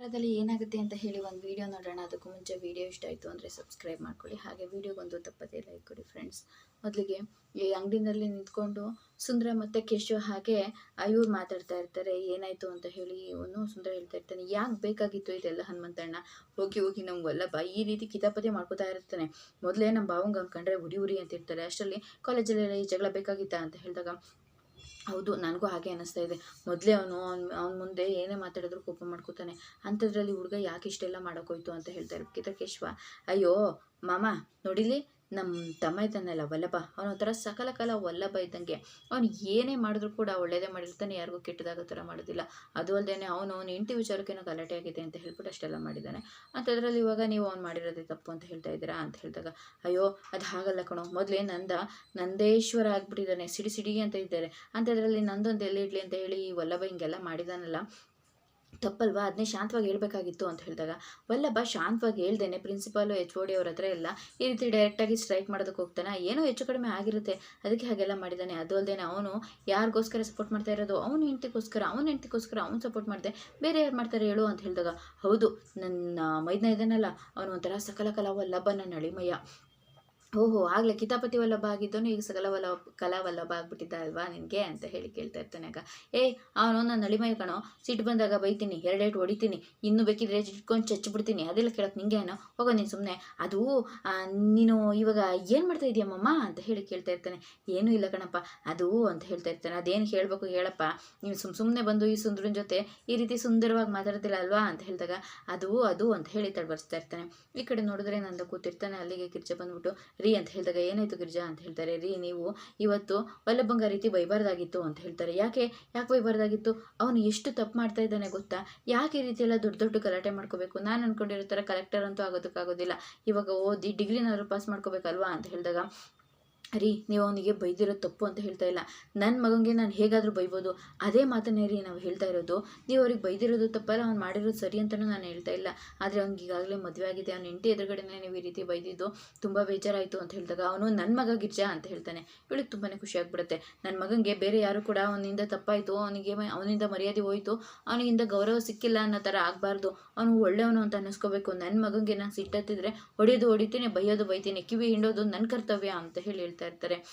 ವಾರದಲ್ಲಿ ಏನಾಗುತ್ತೆ ಅಂತ ಹೇಳಿ ಒಂದು ವಿಡಿಯೋ ನೋಡೋಣ. ಅದಕ್ಕೂ ಮುಂಚೆ ವಿಡಿಯೋ ಇಷ್ಟ ಆಯಿತು ಅಂದರೆ ಸಬ್ಸ್ಕ್ರೈಬ್ ಮಾಡ್ಕೊಳ್ಳಿ. ಹಾಗೆ ವಿಡಿಯೋಗೊಂದು ತಪ್ಪದೇ ಲೈಕ್ ಕೊಡಿ ಫ್ರೆಂಡ್ಸ್ ಮೊದಲಿಗೆ ಈ ಅಂಗಡಿನಲ್ಲಿ ನಿಂತ್ಕೊಂಡು ಸುಂದರ ಮತ್ತು ಕೇಶವ್ ಹಾಗೆ ಇವ್ರು ಮಾತಾಡ್ತಾ ಇರ್ತಾರೆ. ಏನಾಯಿತು ಅಂತ ಹೇಳಿ ಇವನು ಸುಂದರ ಹೇಳ್ತಾ ಇರ್ತಾನೆ. ಯಾಕೆ ಬೇಕಾಗಿತ್ತು ಇದೆಲ್ಲ ಹನುಮಂತಣ್ಣ? ಹೋಗಿ ಹೋಗಿ ನಮ್ಗೆ ವಲ್ಲಭ ಈ ರೀತಿ ಕಿತಾಪತಿ ಮಾಡ್ಕೋತಾ ಇರ್ತಾನೆ. ಮೊದಲೇ ನಮ್ಮ ಬಾವಂಗೆ ಅಂದ್ಕೊಂಡ್ರೆ ಉರಿ ಉರಿ ಅಂತ ಇರ್ತಾರೆ ಅಷ್ಟರಲ್ಲಿ ಕಾಲೇಜಲ್ಲೆಲ್ಲ ಈ ಜಗಳ ಬೇಕಾಗಿತ್ತ? ಅಂತ ಹೇಳಿದಾಗ ಹೌದು, ನನಗೂ ಹಾಗೆ ಅನ್ನಿಸ್ತಾ ಇದೆ. ಮೊದಲೇ ಅವನು, ಅವ್ನು, ಅವ್ನ ಮುಂದೆ ಏನೇ ಮಾತಾಡಿದ್ರು ಕೋಪ ಮಾಡ್ಕೋತಾನೆ. ಅಂಥದ್ರಲ್ಲಿ ಹುಡುಗ ಯಾಕೆ ಇಷ್ಟೆಲ್ಲ ಮಾಡೋಕ್ಕೋಯ್ತು ಅಂತ ಹೇಳ್ತಾರೆ ಕಿತಕೇಶ್ವ. ಅಯ್ಯೋ, ಮಾಮ ನೋಡಿಲಿ ನಮ್ಮ ತಮ್ಮ ಇದ್ದಾನಲ್ಲ ವಲ್ಲಭ, ಅವನ ಒಂಥರ ಸಕಲ ಕಾಲ ವಲ್ಲಭ ಇದ್ದಂಗೆ. ಅವನು ಏನೇ ಮಾಡಿದ್ರು ಕೂಡ ಒಳ್ಳೇದೇ ಮಾಡಿರ್ತಾನೆ, ಯಾರಿಗೂ ಕೆಟ್ಟದಾಗ ಥರ ಮಾಡೋದಿಲ್ಲ. ಅದು ಅಲ್ಲದೆ ಅವನು, ಅವನ ಇಂಟಿ ವಿಚಾರಕ್ಕೇನೋ ಗಲಾಟೆ ಆಗಿದೆ ಅಂತ ಹೇಳ್ಬಿಟ್ಟು ಅಷ್ಟೆಲ್ಲ ಮಾಡಿದ್ದಾನೆ. ಅಂಥದ್ರಲ್ಲಿ ಇವಾಗ ನೀವು ಅವ್ನು ಮಾಡಿರೋದೇ ತಪ್ಪು ಅಂತ ಹೇಳ್ತಾ ಇದ್ದೀರಾ ಅಂತ ಹೇಳಿದಾಗ, ಅಯ್ಯೋ, ಅದು ಹಾಗಲ್ಲ ಕಣೋ. ಮೊದಲೇ ನಂದ ನಂದೇಶ್ವರ ಆಗಿಬಿಟ್ಟಿದ್ದಾನೆ, ಸಿಡಿ ಸಿಡಿಗೆ ಅಂತ ಇದ್ದಾರೆ. ಅಂಥದ್ರಲ್ಲಿ ನಂದೊಂದು ಎಲ್ಲಿ ಇಡ್ಲಿ ಅಂತ ಹೇಳಿ ಈ ವಲ್ಲಭ ಹಿಂಗೆಲ್ಲ ಮಾಡಿದಾನಲ್ಲ ತಪ್ಪಲ್ವಾ? ಅದನ್ನೇ ಶಾಂತವಾಗಿ ಹೇಳಬೇಕಾಗಿತ್ತು ಅಂತ ಹೇಳಿದಾಗ, ವಲ್ಲಭ, ಶಾಂತವಾಗಿ ಹೇಳ್ದೇನೆ. ಪ್ರಿನ್ಸಿಪಾಲು, ಎಚ್ ಓ ಡಿ ಅವ್ರ ಹತ್ರ ಎಲ್ಲ ಈ ರೀತಿ ಡೈರೆಕ್ಟಾಗಿ ಸ್ಟ್ರೈಕ್ ಮಾಡೋದಕ್ಕೆ ಹೋಗ್ತಾನೆ. ಏನೋ ಹೆಚ್ಚು ಕಡಿಮೆ ಆಗಿರುತ್ತೆ. ಅದಕ್ಕೆ ಹಾಗೆಲ್ಲ ಮಾಡಿದ್ದಾನೆ. ಅದು ಅಲ್ಲದೆ ಅವನು ಯಾರಿಗೋಸ್ಕರ ಸಪೋರ್ಟ್ ಮಾಡ್ತಾ ಇರೋದು? ಅವನ ಹೆಂಡತಿಗೋಸ್ಕರ ಅವನ ಹೆಂಡತಿಗೋಸ್ಕರ ಅವ್ನು ಸಪೋರ್ಟ್ ಮಾಡಿದೆ. ಬೇರೆ ಯಾರು ಮಾಡ್ತಾರೆ ಹೇಳು? ಅಂತ ಹೇಳಿದಾಗ, ಹೌದು, ನನ್ನ ಮೈದನ ಇದನ್ನಲ್ಲ ಅವನು ಒಂಥರ ಸಕಲ ಕಲಾ ವಲ್ಲಭ, ನನ್ನ ಅಳಿಮಯ್ಯ. ಓಹೋ, ಆಗಲೇ ಕಿತಾಪತಿ ವಲ್ಲಭ ಆಗಿದ್ದವನು ಈಗ ಸಕಲ ವಲ್ಲಭ ಕಲಾ ವಲ್ಲಭ ಆಗ್ಬಿಟ್ಟಿದ್ದ ಅಲ್ವಾ ನಿನಗೆ ಅಂತ ಹೇಳಿ ಕೇಳ್ತಾ ಇರ್ತಾನೆ ಆಗ. ಏ, ಅವನು ನನ್ನ ನಳಿಮಯ ಕಣೋ ಸಿಟ್ಟು ಬಂದಾಗ ಬೈತೀನಿ ಎರಡೇಟು ಹೊಡಿತೀನಿ, ಇನ್ನೂ ಬೇಕಿದ್ರೆ ಇಟ್ಕೊಂಡು ಚಚ್ಚಿಬಿಡ್ತೀನಿ, ಅದೆಲ್ಲ ಕೇಳಕ್ಕೆ ನಿಂಗೆ ಏನೋ? ಹೋಗೋ ನೀನು ಸುಮ್ಮನೆ ಅದು ನೀನು ಇವಾಗ ಏನು ಮಾಡ್ತಾ ಇದೀಯಮ್ಮಮ್ಮ ಅಂತ ಹೇಳಿ ಕೇಳ್ತಾ ಇರ್ತಾನೆ. ಏನೂ ಇಲ್ಲ ಕಣಪ್ಪ, ಅದು ಅಂತ ಹೇಳ್ತಾ ಇರ್ತಾನೆ. ಅದೇನು ಹೇಳಬೇಕು ಹೇಳಪ್ಪ. ನೀವು ಸುಮ್ ಸುಮ್ಮನೆ ಬಂದು ಈ ಸುಂದರನ ಜೊತೆ ಈ ರೀತಿ ಸುಂದರವಾಗಿ ಮಾತಾಡ್ತಿಲ್ಲ ಅಲ್ವಾ ಅಂತ ಹೇಳಿದಾಗ, ಅದು ಅದು ಅಂತ ಹೇಳಿ ತಡಬರ್ಸ್ತಾ ಇರ್ತಾನೆ. ಈ ಕಡೆ ನೋಡಿದ್ರೆ ನಂದ ಕೂತಿರ್ತಾನೆ, ಅಲ್ಲಿಗೆ ಕಿರ್ಚೆ ಬಂದ್ಬಿಟ್ಟು ರೀ ಅಂತ ಹೇಳಿದಾಗ ಏನಾಯ್ತು ಗಿರಿಜಾ ಅಂತ ಹೇಳ್ತಾರೆ, ರೀ ನೀವು ಇವತ್ತು ವಲ್ಲಭಂಗ ರೀತಿ ಬೈಬಾರ್ದಾಗಿತ್ತು ಅಂತ ಹೇಳ್ತಾರೆ. ಯಾಕೆ ಯಾಕೆ ಬೈಬಾರ್ದಾಗಿತ್ತು? ಅವನು ಎಷ್ಟು ತಪ್ಪು ಮಾಡ್ತಾ ಇದ್ದಾನೆ ಗೊತ್ತಾ? ಯಾಕೆ ಈ ರೀತಿ ಎಲ್ಲ ದೊಡ್ಡ ದೊಡ್ಡ ಗಲಾಟೆ ಮಾಡ್ಕೋಬೇಕು? ನಾನು ಅನ್ಕೊಂಡಿರೋ ಥರ ಕಲೆಕ್ಟರ್ ಅಂತೂ ಆಗೋದಕ್ಕಾಗೋದಿಲ್ಲ. ಇವಾಗ ಓದಿ ಡಿಗ್ರಿನಾದ್ರು ಪಾಸ್ ಮಾಡ್ಕೋಬೇಕಲ್ವಾ ಅಂತ ಹೇಳಿದಾಗ ರೀ, ನೀವು ಅವನಿಗೆ ಬೈದಿರೋ ತಪ್ಪು ಅಂತ ಹೇಳ್ತಾ ಇಲ್ಲ. ನನ್ನ ಮಗನಿಗೆ ನಾನು ಹೇಗಾದರೂ ಬೈಬೋದು. ಅದೇ ಮಾತನ್ನೇ ರೀ ನಾವು ಹೇಳ್ತಾ ಇರೋದು. ನೀವು ಅವ್ರಿಗೆ ಬೈದಿರೋದು ತಪ್ಪಲ್ಲ, ಅವ್ನು ಮಾಡಿರೋದು ಸರಿ ಅಂತಲೂ ನಾನು ಹೇಳ್ತಾ ಇಲ್ಲ. ಆದರೆ ಅವ್ನಿಗೆ ಈಗಾಗಲೇ ಮದುವೆ ಆಗಿದೆ. ಅವ್ನ ಹೆಂಡತಿ ಎದುರುಗಡೆನೇ ನೀವು ಈ ರೀತಿ ಬೈದಿದ್ದು ತುಂಬ ಬೇಜಾರಾಯಿತು ಅಂತ ಹೇಳಿದಾಗ ಅವನು ನನ್ನ ಮಗ ಗಿರ್ಜಾ ಅಂತ ಹೇಳ್ತಾನೆ. ಇವಳಿಗೆ ತುಂಬಾ ಖುಷಿ ಆಗ್ಬಿಡುತ್ತೆ. ನನ್ನ ಮಗನಿಗೆ ಬೇರೆ ಯಾರು ಕೂಡ ಅವನಿಂದ ತಪ್ಪಾಯಿತು. ಅವನಿಗೆ ಅವನಿಂದ ಮರ್ಯಾದೆ ಹೋಯಿತು. ಅವನಿಗಿಂದ ಗೌರವ ಸಿಕ್ಕಿಲ್ಲ ಅನ್ನೋ ಥರ ಆಗಬಾರ್ದು. ಅವನು ಒಳ್ಳೆಯವನು ಅಂತ ಅನ್ನಿಸ್ಕೋಬೇಕು. ನನ್ನ ಮಗನಿಗೆ ನಾನು ಸಿಟ್ಟತ್ತಿದ್ರೆ ಹೊಡೆಯೋದು ಹೊಡಿತೀನಿ, ಬೈಯೋದು ಬೈತೀನಿ. ಕಿವಿ ಹಿಂಡೋದು ನನ್ನ ಕರ್ತವ್ಯ ಅಂತ ಹೇಳಿ ಇರ್ತಾರೆ.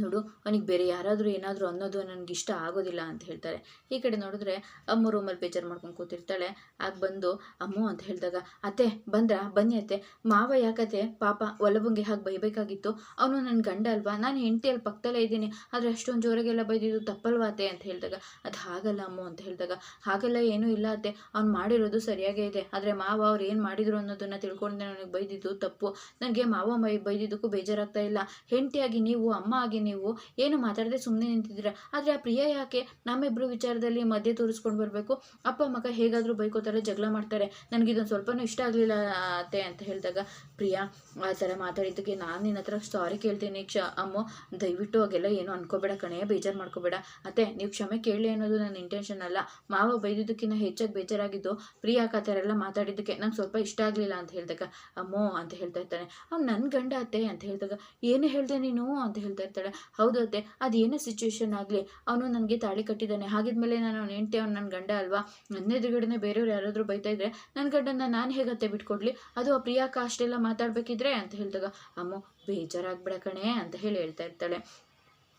ನೋಡು, ಅವನಿಗೆ ಬೇರೆ ಯಾರಾದರೂ ಏನಾದರೂ ಅನ್ನೋದು ನನಗೆ ಇಷ್ಟ ಆಗೋದಿಲ್ಲ ಅಂತ ಹೇಳ್ತಾರೆ. ಈ ಕಡೆ ನೋಡಿದ್ರೆ ಅಮ್ಮ ರೂಮಲ್ಲಿ ಬೇಜಾರು ಮಾಡ್ಕೊಂಡು ಕೂತಿರ್ತಾಳೆ. ಆಗ ಬಂದು, ಅಮ್ಮು, ಅಂತ ಹೇಳಿದಾಗ, ಅತ್ತೆ, ಬಂದ್ರಾ? ಬನ್ನಿ ಅತ್ತೆ. ಮಾವ ಯಾಕತ್ತೆ? ಪಾಪ ಒಲಬಂಗೆ ಹಾಗೆ ಬೈಬೇಕಾಗಿತ್ತು. ಅವನು ನನ್ನ ಗಂಡ ಅಲ್ವಾ? ನಾನು ಹೆಂಡತಿ ಪಕ್ಕದಲ್ಲೇ ಇದ್ದೀನಿ. ಆದರೆ ಅಷ್ಟೊಂದು ಜೋರಾಗೆಲ್ಲ ಬೈದಿದ್ದು ತಪ್ಪಲ್ವಾ ಅತ್ತೆ? ಅಂತ ಹೇಳಿದಾಗ, ಅದು ಹಾಗಲ್ಲ ಅಮ್ಮು, ಅಂತ ಹೇಳಿದಾಗ, ಹಾಗೆಲ್ಲ ಏನೂ ಇಲ್ಲ ಅತ್ತೆ. ಅವ್ನು ಮಾಡಿರೋದು ಸರಿಯಾಗೇ ಇದೆ. ಆದರೆ ಮಾವ ಅವ್ರು ಏನು ಮಾಡಿದ್ರು ಅನ್ನೋದನ್ನು ತಿಳ್ಕೊಂಡೆ ನನಗೆ ಬೈದಿದ್ದು ತಪ್ಪು. ನನಗೆ ಮಾವ ಬೈ ಬೈದಿದ್ದಕ್ಕೂ ಬೇಜಾರಾಗ್ತಾ ಇಲ್ಲ. ಹೆಂಡತಿಯಾಗಿ ನೀವು, ಅಮ್ಮ ಆಗಿ ನೀವು ಏನು ಮಾತಾಡದೆ ಸುಮ್ಮನೆ ನಿಂತಿದ್ದೀರಾ? ಆದರೆ ಆ ಪ್ರಿಯ ಯಾಕೆ ನಮ್ಮಿಬ್ಬರು ವಿಚಾರದಲ್ಲಿ ಮಧ್ಯೆ ತೋರಿಸ್ಕೊಂಡು ಬರಬೇಕು? ಅಪ್ಪ ಮಗ ಹೇಗಾದರೂ ಬೈಕೋತಾರೆ, ಜಗಳ ಮಾಡ್ತಾರೆ. ನನಗಿದೊಂದು ಸ್ವಲ್ಪನೂ ಇಷ್ಟ ಆಗಲಿಲ್ಲ ಅತ್ತೆ ಅಂತ ಹೇಳಿದಾಗ, ಪ್ರಿಯಾ, ಆ ಥರ ಮಾತಾಡಿದ್ದಕ್ಕೆ ನಾನು ನಿನ್ನ ಹತ್ರ ಸಾರಿ ಕೇಳ್ತೀನಿ. ಕ್ಷ, ಅಮ್ಮೋ, ದಯವಿಟ್ಟು ಹಾಗೆಲ್ಲ ಏನು ಅನ್ಕೋಬೇಡ ಕಣೆಯ ಬೇಜಾರು ಮಾಡ್ಕೋಬೇಡ. ಅತ್ತೆ, ನೀವು ಕ್ಷಮೆ ಕೇಳಿ ಅನ್ನೋದು ನನ್ನ ಇಂಟೆನ್ಷನ್ ಅಲ್ಲ. ಮಾವ ಬೈದಿದ್ದಕ್ಕಿಂತ ಹೆಚ್ಚಾಗಿ ಬೇಜಾರಾಗಿದ್ದು ಪ್ರಿಯಾಕ್ ಆ ಥರ ಎಲ್ಲ ಮಾತಾಡಿದ್ದಕ್ಕೆ ನಂಗೆ ಸ್ವಲ್ಪ ಇಷ್ಟ ಆಗಲಿಲ್ಲ ಅಂತ ಹೇಳಿದಾಗ, ಅಮ್ಮೋ, ಅಂತ ಹೇಳ್ತಾ ಇರ್ತಾನೆ. ಅವ್ನು ನನ್ನ ಗಂಡ ಅತ್ತೆ ಅಂತ ಹೇಳಿದಾಗ, ಏನು ಹೇಳ್ದೆ ನೀನು? ಅಂತ ಹೇಳ್ತಾ ಇರ್ತಾಳೆ. ಹೌದು ಅತ್ತೆ ಅದೇನೇ ಸಿಚುವೇಶನ್ ಆಗಲಿ, ಅವನು ನನಗೆ ತಾಳಿ ಕಟ್ಟಿದ್ದಾನೆ. ಹಾಗಿದ್ಮೇಲೆ ನಾನು ಹೆಂಡತಿ, ಅವ್ನು ನನ್ನ ಗಂಡ ಅಲ್ವಾ? ನನ್ನ ಎದುರುಗಡೆನೆ ಬೇರೆಯವ್ರು ಯಾರಾದರೂ ಬೈತಾ ಇದ್ರೆ ನನ್ನ ಗಂಡನ ನಾನು ಹೇಗತ್ತೆ ಬಿಟ್ಕೊಡ್ಲಿ? ಅದು ಆ ಪ್ರಿಯಾಕ ಅಷ್ಟೆಲ್ಲ ಮಾತಾಡಬೇಕಿದ್ರೆ? ಅಂತ ಹೇಳಿದಾಗ, ಅಮ್ಮ, ಬೇಜಾರಾಗ್ಬಿಡ ಕಣೆ, ಅಂತ ಹೇಳಿ ಹೇಳ್ತಾ ಇರ್ತಾಳೆ.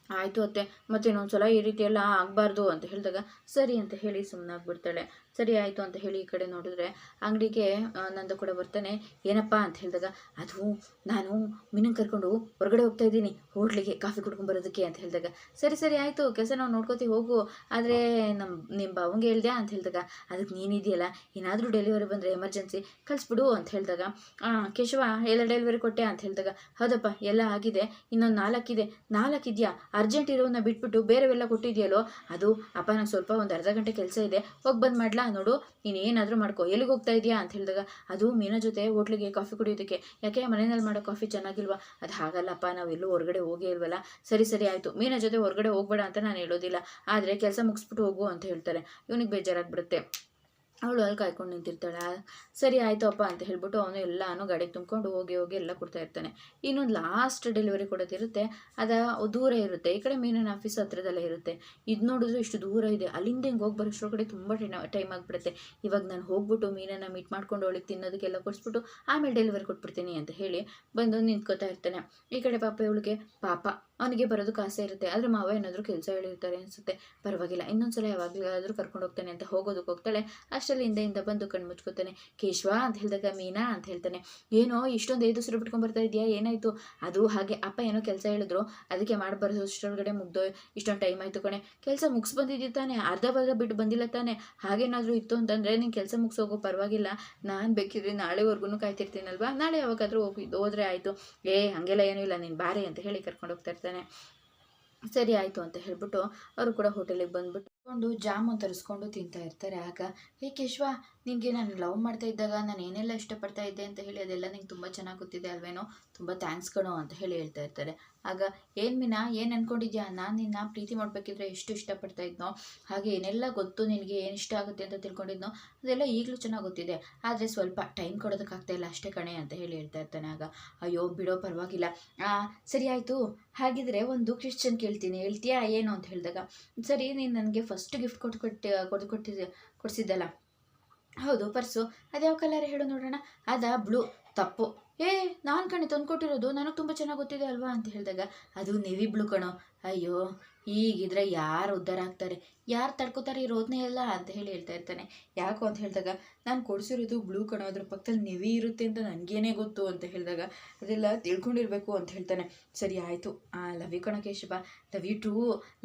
ಆಯಿತು ಅತ್ತೆ ಮತ್ತೆ ಇನ್ನೊಂದು ಸಲ ಈ ರೀತಿ ಎಲ್ಲ ಆಗಬಾರ್ದು, ಅಂತ ಹೇಳಿದಾಗ, ಸರಿ, ಅಂತ ಹೇಳಿ ಸುಮ್ಮನಾಗ್ಬಿಡ್ತಾಳೆ ಸರಿ ಆಯಿತು ಅಂತ ಹೇಳಿ ಈ ಕಡೆ ನೋಡಿದ್ರೆ ಅಂಗಡಿಗೆ ನಂದು ಕೂಡ ಬರ್ತಾನೆ ಏನಪ್ಪ ಅಂತ ಹೇಳಿದಾಗ, ಅದು ನಾನು ಮೀನನ್ನು ಕರ್ಕೊಂಡು ಹೊರಗಡೆ ಹೋಗ್ತಾ ಇದ್ದೀನಿ, ಹೋಟ್ಲಿಗೆ ಕಾಫಿ ಕುಡ್ಕೊಂಡು ಬರೋದಕ್ಕೆ ಅಂತ ಹೇಳಿದಾಗ, ಸರಿ ಸರಿ ಆಯಿತು ಕೆಲಸ ನಾವು ನೋಡ್ಕೋತೀವಿ ಹೋಗು, ಆದರೆ ನಮ್ಮ ನಿಮ್ಮ ಬಾವಂಗೆ ಹೇಳ್ದೆ, ಅಂತ ಹೇಳಿದಾಗ, ಅದಕ್ಕೆ ನೀನಿದೆಯಲ್ಲ ಏನಾದರೂ ಡೆಲಿವರಿ ಬಂದರೆ ಎಮರ್ಜೆನ್ಸಿ ಕಳಿಸ್ಬಿಡು, ಅಂತ ಹೇಳಿದಾಗ ಕೇಶವ, ಎಲ್ಲ ಡೆಲಿವರಿ ಕೊಟ್ಟೆ, ಅಂತ ಹೇಳಿದಾಗ, ಹೌದಪ್ಪ, ಎಲ್ಲ ಆಗಿದೆ, ಇನ್ನೊಂದು ನಾಲ್ಕಿದೆ ನಾಲ್ಕಿದೆಯಾ ಅರ್ಜೆಂಟ್ ಇರೋವನ್ನ ಬಿಟ್ಬಿಟ್ಟು ಬೇರೆವೆಲ್ಲ ಕೊಟ್ಟಿದೆಯಲ್ಲೋ, ಅದು ಅಪ್ಪ, ನಂಗೆ ಸ್ವಲ್ಪ ಒಂದು ಅರ್ಧ ಗಂಟೆ ಕೆಲಸ ಇದೆ, ಹೋಗಿ ಬಂದು ಮಾಡ್ಲಾ? ನೋಡು ನೀನು ಏನಾದರೂ ಮಾಡ್ಕೋ. ಎಲ್ಲಿಗೆ ಹೋಗ್ತಾ ಇದೆಯಾ ಅಂತ ಹೇಳಿದಾಗ, ಅದು ಮೀನ ಜೊತೆ ಹೋಟ್ಲಿಗೆ ಕಾಫಿ ಕುಡಿಯೋದಕ್ಕೆ. ಯಾಕೆ ಮನೆಯಲ್ಲಿ ಮಾಡೋ ಕಾಫಿ ಚೆನ್ನಾಗಿಲ್ವಾ? ಅದು ಹಾಗಲ್ಲಪ್ಪ, ನಾವು ಎಲ್ಲೂ ಹೊರಗಡೆ ಹೋಗೇ ಇಲ್ವಲ್ಲ? ಸರಿ ಸರಿ, ಆಯಿತು. ಮೀನ ಜೊತೆ ಹೊರಗಡೆ ಹೋಗ್ಬೇಡ ಅಂತ ನಾನು ಹೇಳೋದಿಲ್ಲ. ಆದರೆ ಕೆಲಸ ಮುಗಿಸ್ಬಿಟ್ಟು ಹೋಗು ಅಂತ ಹೇಳ್ತಾರೆ. ಇವನಿಗೆ ಬೇಜಾರಾಗ್ಬಿಡುತ್ತೆ. ಅವಳು ಅಲ್ಲಿ ಕಾಯ್ಕೊಂಡು ನಿಂತಿರ್ತಾಳೆ. ಸರಿ ಆಯ್ತು ಅಪ್ಪ ಅಂತ ಹೇಳ್ಬಿಟ್ಟು ಅವನು ಎಲ್ಲಾನು ಗಾಡಿಗೆ ತುಂಬಿಕೊಂಡು ಹೋಗಿ ಹೋಗಿ ಎಲ್ಲ ಕೊಡ್ತಾ ಇರ್ತಾನೆ. ಇನ್ನೊಂದು ಲಾಸ್ಟ್ ಡೆಲಿವರಿ ಕೊಡೋದಿರುತ್ತೆ ಅದ ದೂರ ಇರುತ್ತೆ. ಈ ಕಡೆ ಮೀನಿನ ಆಫೀಸ್ ಹತ್ರದಲ್ಲೇ ಇರುತ್ತೆ. ಇದು ನೋಡಿದ್ರೆ ಇಷ್ಟು ದೂರ ಇದೆ. ಅಲ್ಲಿಂದ ಹಿಂಗೆ ಹೋಗಿ ಕಡೆ ತುಂಬ ಟೈಮ್ ಆಗಿಬಿಡುತ್ತೆ. ಇವಾಗ ನಾನು ಹೋಗ್ಬಿಟ್ಟು ಮೀನನ್ನು ಮೀಟ್ ಮಾಡ್ಕೊಂಡು ಅವಳಿಗೆ ತಿನ್ನೋದಕ್ಕೆಲ್ಲ ಕೊಡಿಸ್ಬಿಟ್ಟು ಆಮೇಲೆ ಡೆಲಿವರಿ ಕೊಟ್ಬಿಡ್ತೀನಿ ಅಂತ ಹೇಳಿ ಬಂದು ನಿಂತ್ಕೋತಾ ಇರ್ತಾನೆ. ಈ ಕಡೆ ಪಾಪ ಇವಳಿಗೆ ಪಾಪ. ಅವನಿಗೆ ಬರೋದಕ್ಕೆ ಆಸೆ ಇರುತ್ತೆ. ಆದರೆ ಮಾವ ಏನಾದರೂ ಕೆಲಸ ಹೇಳಿರ್ತಾರೆ ಅನಿಸುತ್ತೆ. ಪರವಾಗಿಲ್ಲ. ಇನ್ನೊಂದ್ಸಲ ಯಾವಾಗಲಾದರೂ ಕರ್ಕೊಂಡು ಹೋಗ್ತಾನೆ ಅಂತ ಹೋಗೋದಕ್ಕೆ ಹೋಗ್ತಾಳೆ. ಅಷ್ಟರಲ್ಲಿ ಹಿಂದೆಯಿಂದ ಬಂದು ಕಣ್ಣು ಮುಚ್ಕೋತಾನೆ. ಕೇಶವ ಅಂತ ಹೇಳಿದಾಗ ಮೀನಾ ಅಂತ ಹೇಳ್ತಾನೆ. ಏನೋ ಇಷ್ಟೊಂದು ಐದು ಸುರು ಬಿಟ್ಕೊಂಡು ಬರ್ತಾ ಇದೆಯಾ ಏನಾಯಿತು? ಅದು ಹಾಗೆ ಅಪ್ಪ ಏನೋ ಕೆಲಸ ಹೇಳಿದ್ರು. ಅದಕ್ಕೆ ಮಾಡಬಾರ್ದು ಇಷ್ಟೊಳಗಡೆ ಮುಗ್ದೋ ಇಷ್ಟೊಂದು ಟೈಮ್ ಆಯಿತು ಕಣೆ. ಕೆಲಸ ಮುಗಿಸ್ ಬಂದಿದ್ದೀವಿ ತಾನೆ? ಅರ್ಧ ಭಾಗ ಬಿಟ್ಟು ಬಂದಿಲ್ಲ ತಾನೆ? ಹಾಗೇನಾದರೂ ಇತ್ತು ಅಂತಂದರೆ ನೀನು ಕೆಲಸ ಮುಗಿಸೋಗೋ, ಪರವಾಗಿಲ್ಲ. ನಾನು ಬೇಕಿದ್ರೆ ನಾಳೆವರೆಗೂ ಕಾಯ್ತಿರ್ತೀನಲ್ವಾ? ನಾಳೆ ಯಾವಾಗಾದರೂ ಹೋಗಿ ಹೋದ್ರೆ ಆಯಿತು. ಏ, ಹಾಗೆಲ್ಲ ಏನೂ ಇಲ್ಲ. ನೀನು ಬಾರೆ ಅಂತ ಹೇಳಿ ಕರ್ಕೊಂಡು ಹೋಗ್ತಾ ಇರ್ತಾನೆ ಸರಿ ಆಯಿತು ಅಂತ ಹೇಳ್ಬಿಟ್ಟು ಅವರು ಕೂಡ ಹೋಟೆಲಿಗೆ ಬಂದ್ಬಿಟ್ಟು ಕೊಂಡು ಜಾಮೂನ್ ತರಿಸ್ಕೊಂಡು ತಿಂತಾ ಇರ್ತಾರೆ. ಆಗ ಹೇ ಕೇಶವ, ನಿನಗೆ ನಾನು ಲವ್ ಮಾಡ್ತಾ ಇದ್ದಾಗ ನಾನು ಏನೆಲ್ಲ ಇಷ್ಟಪಡ್ತಾ ಇದ್ದೆ ಅಂತ ಹೇಳಿ ಅದೆಲ್ಲ ನಿಂಗೆ ತುಂಬ ಚೆನ್ನಾಗಿ ಗೊತ್ತಿದೆ ಅಲ್ವೇನೋ? ತುಂಬ ಥ್ಯಾಂಕ್ಸ್ ಕಣೋ ಅಂತ ಹೇಳಿ ಹೇಳ್ತಾ ಇರ್ತಾರೆ. ಆಗ, ಏನು ಮೀನಾ, ಏನು ಅನ್ಕೊಂಡಿದ್ಯಾ? ನಾನು ನಿನ್ನ ಪ್ರೀತಿ ಮಾಡಬೇಕಿದ್ರೆ ಎಷ್ಟು ಇಷ್ಟಪಡ್ತಾ ಇದ್ನೋ? ಹಾಗೆ ಏನೆಲ್ಲ ಗೊತ್ತು ನಿನಗೆ, ಏನು ಇಷ್ಟ ಆಗುತ್ತೆ ಅಂತ ತಿಳ್ಕೊಂಡಿದ್ನೋ? ಅದೆಲ್ಲ ಈಗಲೂ ಚೆನ್ನಾಗಿ ಗೊತ್ತಿದೆ. ಆದರೆ ಸ್ವಲ್ಪ ಟೈಮ್ ಕೊಡೋದಕ್ಕಾಗ್ತಾ ಇಲ್ಲ ಅಷ್ಟೇ ಕಣೆ ಅಂತ ಹೇಳಿ ಹೇಳ್ತಾ ಇರ್ತಾನೆ. ಆಗ, ಅಯ್ಯೋ, ಬಿಡೋ ಪರವಾಗಿಲ್ಲ. ಸರಿ ಆಯಿತು. ಹಾಗಿದ್ರೆ ಒಂದು ಕ್ರಿಶ್ಚನ್ ಕೇಳ್ತೀನಿ. ಹೇಳ್ತೀಯಾ? ಏನು? ಅಂತ ಹೇಳಿದಾಗ, ಸರಿ, ನೀನು ನನಗೆ ಫಸ್ಟ್ ಗಿಫ್ಟ್ ಕೊಟ್ಟು ಕೊಟ್ಟು ಕೊಟ್ಟು ಕೊಟ್ಟಿದ್ದೆ ಕೊಡಿಸಿದ್ದಲ್ಲ. ಹೌದು, ಪರ್ಸು, ಅದ್ಯಾವ ಕಲರ್ ಹೇಳು ನೋಡೋಣ. ಅದಾ ಬ್ಲೂ ತಪ್ಪು. ಏ, ನಾನು ಕಣೆ ತಂದು ಕೊಟ್ಟಿರೋದು ನನಗೆ ತುಂಬ ಚೆನ್ನಾಗಿ ಗೊತ್ತಿದೆ ಅಲ್ವಾ ಅಂತ ಹೇಳಿದಾಗ, ಅದು ನೆವಿ ಬ್ಲೂ ಕಣೋ. ಅಯ್ಯೋ ಈಗಿದ್ರೆ ಯಾರು ಉದ್ಧಾರ ಆಗ್ತಾರೆ? ಯಾರು ತಡ್ಕೋತಾರೆ ಈ ಎಲ್ಲ ಅಂತ ಹೇಳಿ ಹೇಳ್ತಾ ಇರ್ತಾನೆ. ಯಾಕೋ ಅಂತ ಹೇಳಿದಾಗ, ನಾನು ಕೊಡಿಸಿರೋದು ಬ್ಲೂ ಕಣೋ, ಅದ್ರ ಪಕ್ಕದಲ್ಲಿ ನೆವಿ ಇರುತ್ತೆ ಅಂತ ನನಗೇನೇ ಗೊತ್ತು ಅಂತ ಹೇಳಿದಾಗ, ಅದೆಲ್ಲ ತಿಳ್ಕೊಂಡಿರ್ಬೇಕು ಅಂತ ಹೇಳ್ತಾನೆ. ಸರಿ ಆಯಿತು. ಲವ್ ಯು ಕಣ Keshava. Love you two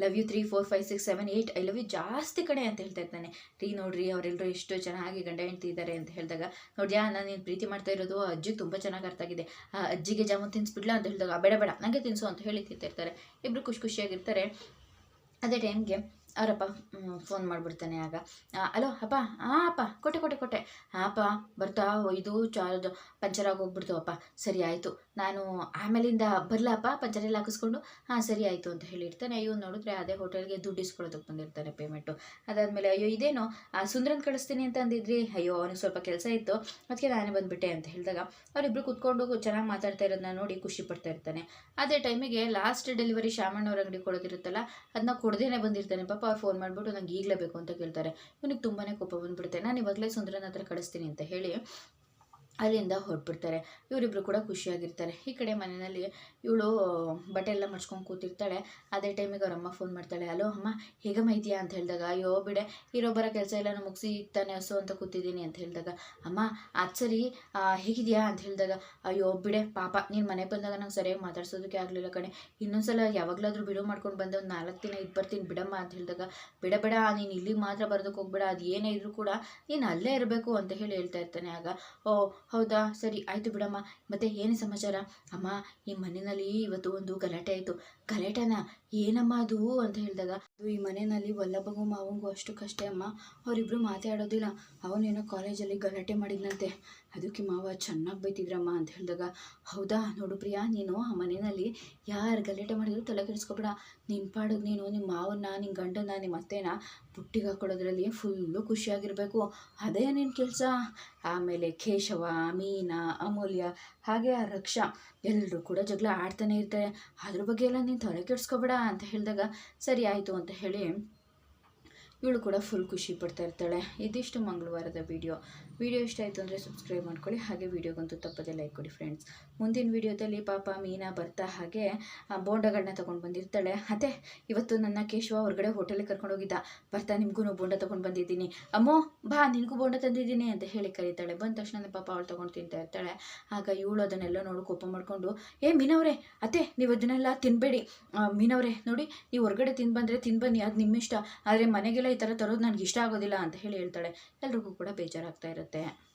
love you three four five six seven eight I love you ಜಾಸ್ತಿ ಕಡೆ ಅಂತ ಹೇಳ್ತಾ ಇರ್ತಾನೆ. ರೀ ನೋಡ್ರಿ ಅವರೆಲ್ಲರೂ ಎಷ್ಟು ಚೆನ್ನಾಗಿ ಗಂಡ ಹೆಂಡ್ತಿದ್ದಾರೆ ಅಂತ ಹೇಳಿದಾಗ ನೋಡ್ಯಾ ನಾನು ನೀನು ಪ್ರೀತಿ ಮಾಡ್ತಾ ಇರೋದು, ಅಜ್ಜು ಅಜ್ಜಿಗೆ ತುಂಬ ಚೆನ್ನಾಗಿ ಅರ್ಥ ಆಗಿದೆ. ಅಜ್ಜಿಗೆ ಜಾಮೂನ್ ತಿನ್ನಿಸ್ಬಿಡ್ಲಾ ಅಂತ ಹೇಳಿದಾಗ ಬೇಡ ಬೇಡ ನನಗೆ ತಿನ್ಸು ಅಂತ ಹೇಳಿ ತಿಂತಿರ್ತಾರೆ. ಇಬ್ಬರು ಖುಷಿ ಖುಷಿಯಾಗಿರ್ತಾರೆ. ಅದೇ ಟೈಮ್ಗೆ ಅವರಪ್ಪ ಫೋನ್ ಮಾಡಿಬಿಡ್ತಾನೆ ಆಗ. ಅಲೋ, ಅಪ್ಪ ಹಾಂ ಅಪ್ಪ, ಕೊಟ್ಟೆ ಕೊಟ್ಟೆ ಕೊಟ್ಟೆ. ಹಾಂ ಬರ್ತಾ ಇದು ಚಾರ್ಜ್, ಪಂಚರ್ ಆಗೋಗ್ಬಿಡ್ತು, ಅಪ್ಪ. ಸರಿ, ಆಯಿತು. ನಾನು ಆಮೇಲಿಂದ ಬರಲಪ್ಪ ಪಂಚರ್ ಎಲ್ಲ ಹಾಕಿಸ್ಕೊಂಡು? ಹಾಂ, ಸರಿ, ಆಯಿತು, ಅಂತ ಹೇಳಿರ್ತಾನೆ ಅಯ್ಯೋ, ನೋಡಿದ್ರೆ ಅದೇ ಹೋಟೆಲ್ಗೆ ದುಡ್ಡು ಇಸ್ಕೊಳ್ಳೋದಕ್ಕೆ ಬಂದಿರ್ತಾನೆ ಪೇಮೆಂಟು ಅದಾದಮೇಲೆ, ಅಯ್ಯೋ, ಇದೇನು? ಸುಂದ್ರನ್ ಕಳಿಸ್ತೀನಿ ಅಂತ ಅಂದಿದ್ರಿ? ಅಯ್ಯೋ, ಅವನಿಗೆ ಸ್ವಲ್ಪ ಕೆಲಸ ಇತ್ತು. ಅದಕ್ಕೆ ನಾನೇ ಬಂದುಬಿಟ್ಟೆ, ಅಂತ ಹೇಳಿದಾಗ ಅವರಿಬ್ಬರು ಕೂತ್ಕೊಂಡು ಚೆನ್ನಾಗಿ ಮಾತಾಡ್ತಾ ಇರೋದನ್ನ ನೋಡಿ ಖುಷಿ ಪಡ್ತಾ ಇರ್ತಾನೆ. ಅದೇ ಟೈಮಿಗೆ ಲಾಸ್ಟ್ ಡೆಲಿವರಿ ಶಾಮಣ್ಣವ್ರ ಅಂಗಡಿ ಕೊಡೋದಿರುತ್ತಲ್ಲ ಅದನ್ನ ಕೊಡದೇನೆ ಬಂದಿರ್ತಾನೆ. ಪಾಪ ಫೋನ್ ಮಾಡಿಬಿಟ್ಟು ನಂಗೆ ಈಗಲೇ ಬೇಕು ಅಂತ ಕೇಳ್ತಾರೆ. ಇವನಿಗೆ ತುಂಬಾ ಕೋಪ ಬಂದ್ಬಿಡುತ್ತೆ. ನಾನು ಇವಾಗಲೇ ಸುಂದರನ ಹತ್ರ ಕಳಿಸ್ತೀನಿ ಅಂತ ಹೇಳಿ ಅಲ್ಲಿಂದ ಹೊರಟ್ಬಿಡ್ತಾರೆ. ಇವರಿಬ್ರು ಕೂಡ ಖುಷಿಯಾಗಿರ್ತಾರೆ. ಈ ಕಡೆ ಮನೆಯಲ್ಲಿ ಇವಳು ಬಟ್ಟೆ ಎಲ್ಲ ಮಡ್ಚ್ಕೊಂಡು ಕೂತಿರ್ತಾಳೆ. ಅದೇ ಟೈಮಿಗೆ ಅವ್ರ ಅಮ್ಮ ಫೋನ್ ಮಾಡ್ತಾಳೆ, ಅಲೋ ಅಮ್ಮ, ಹೇಗಮ್ಮ ಇದೆಯಾ? ಅಂತ ಹೇಳಿದಾಗ, ಅಯ್ಯೋ ಬಿಡೆ ಇರೋ ಕೆಲಸ ಎಲ್ಲ ಮುಗಿಸಿ ತಾನೆ ಹಸು ಅಂತ ಕೂತಿದ್ದೀನಿ. ಅಂತ ಹೇಳಿದಾಗ, ಅಮ್ಮ, ಅದು ಸರಿ ಹೇಗಿದೆಯಾ? ಅಂತ ಹೇಳಿದಾಗ, ಅಯ್ಯೋ ಬಿಡೆ, ಪಾಪ, ನೀನು ಮನೆಗೆ ಬಂದಾಗ ನಂಗೆ ಸರಿಯಾಗಿ ಮಾತಾಡ್ಸೋದಕ್ಕೆ ಆಗಲಿಲ್ಲ ಕಣೆ. ಇನ್ನೊಂದ್ಸಲ ಯಾವಾಗಲಾದರೂ ಬಿಡು ಮಾಡ್ಕೊಂಡು ಬಂದೆ, ಒಂದು ನಾಲ್ಕು ದಿನ ಇದು ಬರ್ತೀನಿ, ಬಿಡಮ್ಮ. ಅಂತ ಹೇಳಿದಾಗ, ಬಿಡ, ಬೇಡ, ನೀನು ಇಲ್ಲಿಗೆ ಮಾತ್ರ ಬರೋದಕ್ಕೆ ಹೋಗ್ಬೇಡ, ಅದು ಏನೇ ಇದ್ರೂ ಕೂಡ ನೀನು ಅಲ್ಲೇ ಇರಬೇಕು ಅಂತ ಹೇಳಿ ಹೇಳ್ತಾ ಇರ್ತಾನೆ. ಆಗ, ಓ ಹೌದಾ? ಸರಿ ಆಯಿತು ಬಿಡಮ್ಮ. ಮತ್ತೆ ಏನು ಸಮಾಚಾರ? ಅಮ್ಮ ಈ ಮನೆಯಲ್ಲಿ ಇವತ್ತು ಒಂದು ಗಲಾಟೆ ಆಯಿತು. ಗಲಾಟೆನಾ ಏನಮ್ಮ ಅದು? ಅಂತ ಹೇಳಿದಾಗ ಅದು ಈ ಮನೆಯಲ್ಲಿ ವಲ್ಲಭಗೂ ಮಾವಂಗೂ ಅಷ್ಟು ಕಷ್ಟ ಅಮ್ಮ. ಅವರಿಬ್ಬರು ಮಾತಾಡೋದಿಲ್ಲ. ಅವನೇನೋ ಕಾಲೇಜಲ್ಲಿ ಗಲಾಟೆ ಮಾಡಿದ್ನಂತೆ. ಅದಕ್ಕೆ ಮಾವ ಚೆನ್ನಾಗಿ ಬೈತಿದ್ರಮ್ಮ ಅಂತ ಹೇಳಿದಾಗ, ಹೌದಾ? ನೋಡು ಪ್ರಿಯಾ, ನೀನು ಆ ಮನೆಯಲ್ಲಿ ಯಾರು ಗಲಾಟೆ ಮಾಡಿದ್ರು ತಲೆ ಕೆಡಿಸ್ಕೊಬೇಡ. ನಿನ್ನ ಪಾಡಿಗೆ ನೀನು ನಿಮ್ಮ ಮಾವನ್ನ ನಿನ್ನ ಗಂಡನ ನಿಮ್ಮ ಅತ್ತೆನ ಬುಟ್ಟಿಗೆ ಹಾಕೊಳ್ಳೋದ್ರಲ್ಲಿ ಫುಲ್ಲು ಖುಷಿಯಾಗಿರಬೇಕು. ಅದೇ ನಿನ್ನ ಕೆಲಸ. ಆಮೇಲೆ ಕೇಶವ, ಮೀನಾ, ಅಮೂಲ್ಯ, ಹಾಗೆ ಆ ರಕ್ಷಾ. ಎಲ್ಲರೂ ಕೂಡ ಜಗಳ ಆಡ್ತಾನೆ ಇರ್ತಾರೆ. ಅದ್ರ ಬಗ್ಗೆ ಎಲ್ಲ ನೀನು ತಲೆ ಕೆಡಿಸ್ಕೊಬೇಡ ಅಂತ ಹೇಳಿದಾಗ, ಸರಿ ಆಯಿತು ಅಂತ ಹೇಳಿ ಇವಳು ಕೂಡ ಫುಲ್ ಖುಷಿ ಪಡ್ತಾ ಇರ್ತಾಳೆ. ಇದಿಷ್ಟು ಮಂಗಳವಾರದ ವಿಡಿಯೋ ವಿಡಿಯೋ ಇಷ್ಟ ಆಯಿತು ಅಂದರೆ ಸಬ್ಸ್ಕ್ರೈಬ್ ಮಾಡ್ಕೊಳ್ಳಿ. ಹಾಗೆ ವಿಡಿಯೋಗಂತೂ ತಪ್ಪದೆ ಲೈಕ್ ಕೊಡಿ ಫ್ರೆಂಡ್ಸ್ ಮುಂದಿನ ವಿಡಿಯೋದಲ್ಲಿ ಪಾಪ ಮೀನಾ ಬರ್ತಾ ಹಾಗೆ ಬೋಂಡಗಳನ್ನ ತೊಗೊಂಡು ಬಂದಿರ್ತಾಳೆ. ಅದೇ, ಇವತ್ತು ನನ್ನ ಕೇಶವ ಹೊರಗಡೆ ಹೋಟೆಲಿಗೆ ಕರ್ಕೊಂಡು ಹೋಗಿದ್ದ. ಬರ್ತಾ ನಿಮಗೂ ಬೋಂಡ ತೊಗೊಂಡು ಬಂದಿದ್ದೀನಿ. ಅಮ್ಮೋ, ಬಾ, ನಿನಗೂ ಬೋಂಡ ತಂದಿದ್ದೀನಿ ಅಂತ ಹೇಳಿ ಕರೀತಾಳೆ. ಬಂದ ತಕ್ಷಣ ಪಾಪ ಅವಳು ತೊಗೊಂಡು ತಿಂತಾ ಇರ್ತಾಳೆ. ಆಗ ಇವಳು ಅದನ್ನೆಲ್ಲ ನೋಡು, ಕೋಪ ಮಾಡಿಕೊಂಡು, ಏ, ಮೀನವ್ರೆ, ಅತ್ತೆ, ನೀವು ಅದನ್ನೆಲ್ಲ ತಿನ್ನಬೇಡಿ ಮೀನವ್ರೆ, ನೋಡಿ, ನೀವು ಹೊರಗಡೆ ತಿಂದು ಬಂದರೆ ತಿಂದು ಬನ್ನಿ. ಅದು ನಿಮ್ಮ ಇಷ್ಟ ಆದರೆ ಮನೆಗೆಲ್ಲ ಈ ಥರ ತರೋದು ನನಗೆ ಇಷ್ಟ ಆಗೋದಿಲ್ಲ ಅಂತ ಹೇಳಿ ಹೇಳ್ತಾಳೆ. ಎಲ್ರಿಗೂ ಕೂಡ ಬೇಜಾರಾಗ್ತಾ ಇರುತ್ತೆ.